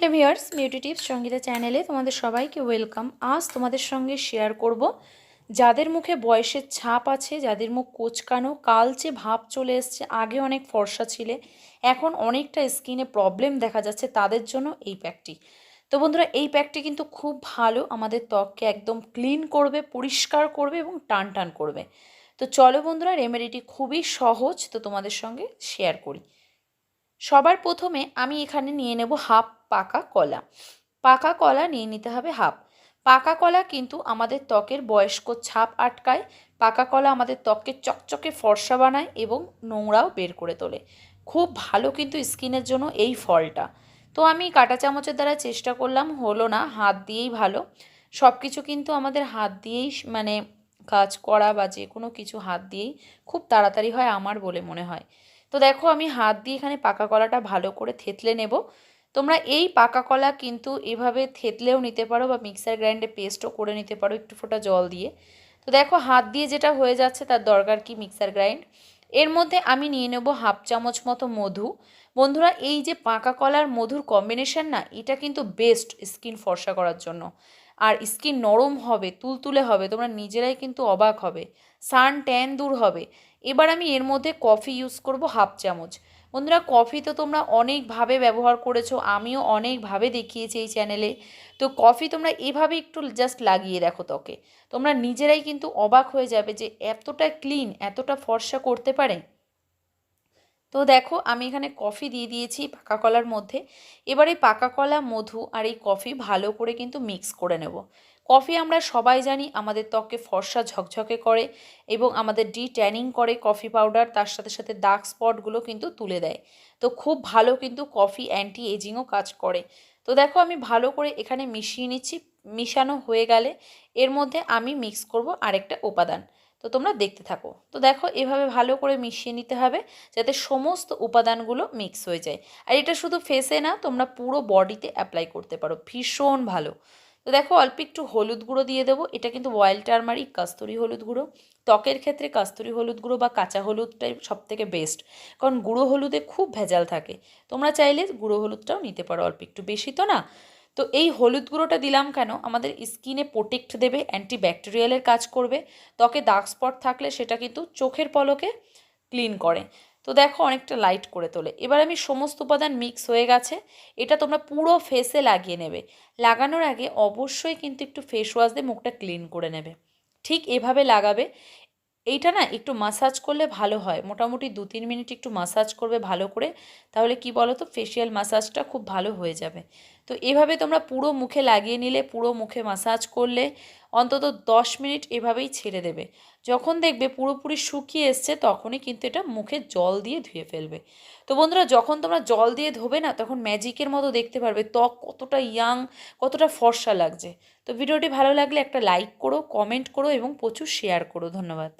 Hello viewers beauty tips Sangeeta চ্যানেলে তোমাদের সবাইকে ওয়েলকাম। আজ তোমাদের সঙ্গে শেয়ার করব যাদের মুখে বয়সের ছাপ আছে, যাদের মুখ কোচকানো, কালচে ভাব চলে এসছে, আগে অনেক ফর্সা ছিলে, এখন অনেকটা স্কিনে প্রবলেম দেখা যাচ্ছে তাদের জন্য এই প্যাকটি। তো বন্ধুরা, এই প্যাকটি কিন্তু খুব ভালো, আমাদের ত্বককে একদম ক্লিন করবে, পরিষ্কার করবে এবং টান টান করবে। তো চলো বন্ধুরা, রেমেডিটি খুবই সহজ, তো তোমাদের সঙ্গে শেয়ার করি। সবার প্রথমে আমি এখানে নিয়ে নেব হাফ পাকা কলা। পাকা কলা নিয়ে নিতে হবে হাফ। পাকা কলা কিন্তু আমাদের ত্বকের বয়স্ক ছাপ আটকায়। পাকা কলা আমাদের ত্বককে চকচকে ফর্সা বানায় এবং নোংরাও বের করে তোলে। খুব ভালো কিন্তু স্কিনের জন্য এই ফলটা। তো আমি কাঁটা চামচের দ্বারা চেষ্টা করলাম, হলো না, হাত দিয়েই ভালো। সব কিছু কিন্তু আমাদের হাত দিয়েই মানে কাজ করা বা যে কোনো কিছু হাত দিয়েই খুব তাড়াতাড়ি হয় আমার বলে মনে হয়। তো দেখো আমি হাত দিয়ে এখানে পাকা কলাটা ভালো করে থেতলে নেব। তোমরা এই পাকা কলা কিন্তু এভাবে থেতলেও নিতে পারো বা মিক্সার গ্রাইন্ডে পেস্টও করে নিতে পারো একটু ফোটা জল দিয়ে। তো দেখো হাত দিয়ে যেটা হয়ে যাচ্ছে তার দরকার কি মিক্সার গ্রাইন্ড? এর মধ্যে আমি নিয়ে নেব হাফ চামচ মতো মধু। বন্ধুরা, এই যে পাকা কলার মধুর কম্বিনেশন না, এটা কিন্তু বেস্ট স্কিন ফর্সা করার জন্য। আর স্কিন নরম হবে, তুলতুলে হবে, তোমরা নিজেরাই কিন্তু অবাক হবে। সান ট্যান দূর হবে। এবার আমি এর মধ্যে কফি ইউজ করব হাফ চামচ। বন্ধুরা, কফি তো তোমরা অনেকভাবে ব্যবহার করেছ, আমিও অনেকভাবে দেখিয়েছি এই চ্যানেলে তো কফি তোমরা এভাবে একটু জাস্ট লাগিয়ে দেখো তোকে তোমরা নিজেরাই কিন্তু অবাক হয়ে যাবে যে এতটা ক্লিন এতটা ফর্সা করতে পারে। তো দেখো, আমি এখানে কফি দিয়ে দিয়েছি পাকা কলার মধ্যে। এবার এই পাকা কলা, মধু আর এই কফি ভালো করে কিন্তু মিক্স করে নেব। কফি আমরা সবাই জানি আমাদের ত্বককে ফর্সা, ঝকঝকে করে এবং আমাদের ডি ট্যানিং করে কফি পাউডার তার সাথে সাথে ডার্ক স্পটগুলো কিন্তু তুলে দেয়। তো খুব ভালো কিন্তু কফি অ্যান্টি এজিংও কাজ করে। তো দেখো, আমি ভালো করে এখানে মিশিয়ে নিচ্ছি, মিশানো হয়ে গেলে এর মধ্যে আমি মিক্স করব আরেকটা উপাদান। তো তোমরা দেখতে থাকো। তো দেখো, এভাবে ভালো করে মিশিয়ে নিতে হবে যাতে সমস্ত উপাদানগুলো মিক্স হয়ে যায়। আর এটা শুধু ফেসে না, তোমরা পুরো বডিতে অ্যাপ্লাই করতে পারো। ভীষণ ভালো। তো দেখো, অল্প একটু হলুদ গুঁড়ো দিয়ে দেবো। এটা কিন্তু ওয়াইল্ড টার্মারিক কাস্তুরি হলুদ গুঁড়ো। ত্বকের ক্ষেত্রে কাস্তুরি হলুদ গুঁড়ো বা কাঁচা হলুদটাই সব থেকে বেস্ট কারণ গুঁড়ো হলুদে খুব ভেজাল থাকে। তোমরা চাইলে গুঁড়ো হলুদটাও নিতে পারো অল্প একটু। বেশি তো না। তো এই হলুদ গুঁড়োটা দিলাম কেন? আমাদের স্কিনে প্রোটেক্ট দেবে অ্যান্টিব্যাকটেরিয়ালের কাজ করবে। ত্বকে দাগ স্পট থাকলে সেটা কিন্তু চোখের পলকে ক্লিন করে। তো দেখো অনেকটা লাইট করে তোলে। এবার আমি সমস্ত উপাদান মিক্স হয়ে গেছে। এটা তোমরা পুরো ফেসে লাগিয়ে নেবে। লাগানোর আগে অবশ্যই কিন্তু একটু ফেস ওয়াশ দিয়ে মুখটা ক্লিন করে নেবে। ঠিক এভাবে লাগাবে। এইটা না একটু মাসাজ করলে ভালো হয়। মোটামুটি দু তিন মিনিট একটু মাসাজ করবে ভালো করে। তাহলে কি বলো তো ফেসিয়াল মাসাজটা খুব ভালো হয়ে যাবে। তো এভাবে তোমরা পুরো মুখে লাগিয়ে নিলে, পুরো মুখে মাসাজ করলে অন্তত দশ মিনিট এভাবেই ছেড়ে দেবে। যখন দেখবে পুরোপুরি শুকিয়ে এসছে, তখনই কিন্তু এটা মুখে জল দিয়ে ধুয়ে ফেলবে। তো বন্ধুরা, যখন তোমরা জল দিয়ে ধোবে না, তখন ম্যাজিকের মতো দেখতে পারবে ত্বক কতটা ইয়াং কতটা ফর্সা লাগছে। তো ভিডিওটি ভালো লাগলে একটা লাইক করো কমেন্ট করো এবং প্রচুর শেয়ার করো। ধন্যবাদ।